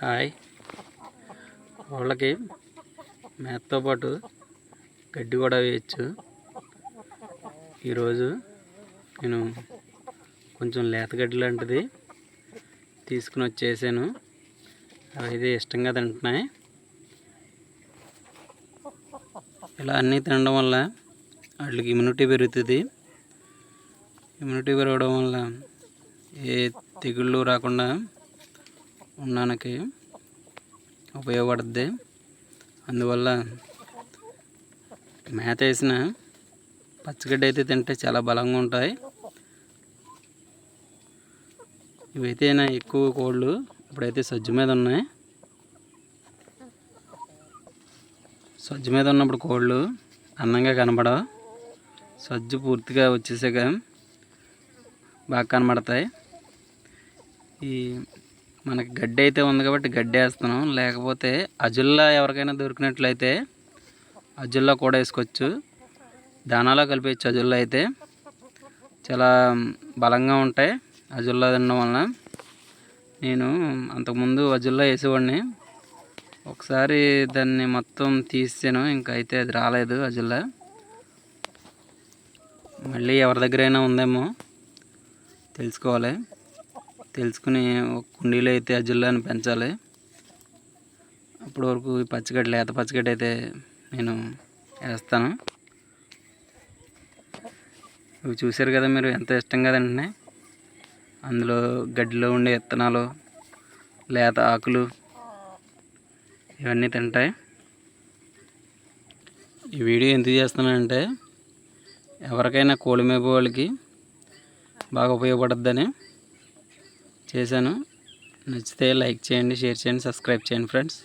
Hi. వాళ్ళకి మేతతో పాటు గడ్డి కూడా వేయచ్చు. ఈరోజు నేను కొంచెం లేత గడ్డి లాంటిది తీసుకుని వచ్చేసాను. అవి అయితే ఇష్టంగా తింటున్నాయి. ఇలా అన్నీ తినడం వల్ల వాటికి ఇమ్యూనిటీ పెరుగుతుంది. ఇమ్యూనిటీ పెరగడం వల్ల ఏ తెగుళ్ళు రాకుండా ఉండడానికి ఉపయోగపడుద్ది. అందువల్ల మేత వేసిన పచ్చిగడ్డి అయితే తింటే చాలా బలంగా ఉంటాయి. ఇవైతే నా ఎక్కువ కోళ్ళు ఇప్పుడైతే సజ్జు మీద ఉన్నాయి. సజ్జు మీద ఉన్నప్పుడు కోళ్ళు అందంగా కనబడవు సజ్జు పూర్తిగా వచ్చేసాక బాగా కనబడతాయి ఈ మనకి గడ్డి అయితే ఉంది కాబట్టి గడ్డి వేస్తున్నాం లేకపోతే అజుల్లా ఎవరికైనా దొరికినట్లయితే అజుల్లా కూడా వేసుకోవచ్చు. దానాలో కలిపేయచ్చు అజుల్లా అయితే. చాలా బలంగా ఉంటాయి అజుల్లా తినడం వలన. నేను అంతకుముందు అజుల్లా వేసేవాడిని. ఒకసారి దాన్ని మొత్తం తీసాను ఇంకా అయితే అది రాలేదు అజుల్లా. మళ్ళీ ఎవరి దగ్గరైనా ఉందేమో తెలుసుకోవాలి. తెలుసుకుని ఒక కుండీలో అయితే అజుల్లాని పెంచాలి. అప్పటి వరకు ఈ పచ్చిగడ్డి లేత పచ్చిగడ్డి అయితే నేను వేస్తాను. ఇవి చూశారు కదా మీరు ఎంత ఇష్టం కదండి అందులో గడ్డిలో ఉండే విత్తనాలు లేత ఆకులు ఇవన్నీ తింటాయి. ఈ వీడియో ఎందుకు చేస్తున్నానంటే ఎవరికైనా కోడి మేపు వాళ్ళకి బాగా ఉపయోగపడుద్దని. చేశాను. నచ్చితే లైక్ చేయండి షేర్ చేయండి సబ్స్క్రైబ్ చేయండి ఫ్రెండ్స్.